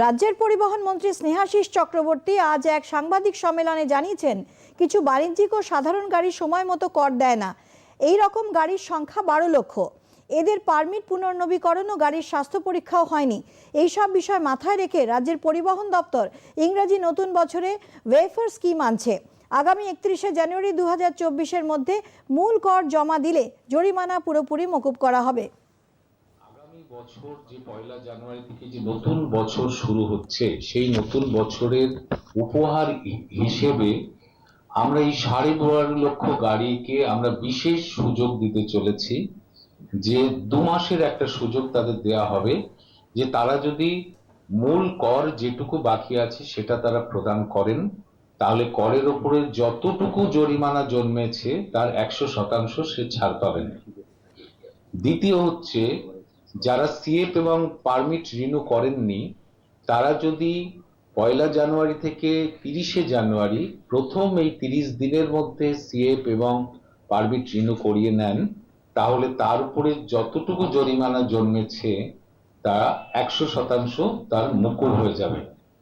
রাজ্যের পরিবহন মন্ত্রী স্নেহাশিস চক্রবর্তী আজ এক সাংবাদিক সম্মেলনে জানিয়েছেন, কিছু বাণিজ্যিক ও সাধারণ গাড়ি সময় মতো কর দেয় না। এই রকম গাড়ির সংখ্যা বারো লক্ষ। এদের পারমিট পুনর্নবীকরণ ও গাড়ির স্বাস্থ্য পরীক্ষাও হয়নি। এই সব বিষয় মাথায় রেখে রাজ্যের পরিবহন দপ্তর ইংরাজি নতুন বছরে ওয়েফার স্কিম আনছে। আগামী একত্রিশে জানুয়ারি দু হাজার মধ্যে মূল কর জমা দিলে জরিমানা পুরোপুরি মকুব করা হবে। বছর যে পয়লা জানুয়ারি থেকে যে নতুন বছর শুরু হচ্ছে সেই নতুন বছরের উপহার হিসেবে আমরা এই সাড়ে বারো লক্ষ গাড়িকে আমরা বিশেষ সুযোগ দিতে চলেছি যে দু মাসের একটা সুযোগ তাদের দেয়া হবে যে তারা যদি মূল কর যেটুকু বাকি আছে সেটা তারা প্রদান করেন তাহলে করের ওপরে যতটুকু জরিমানা জন্মেছে তার একশো শতাংশ সে ছাড় পাবেন। দ্বিতীয় হচ্ছে যারা সিএফ এবং পারমিট রিনিউ করেননি, তারা যদি পয়লা জানুয়ারি থেকে তিরিশে জানুয়ারি প্রথম এই তিরিশ দিনের মধ্যে সিএফ এবং পারমিট রিনিউ করিয়ে নেন, তাহলে তার উপরে যতটুকু জরিমানা জন্মেছে, তা একশো শতাংশ তার মুকুল হয়ে যাবে।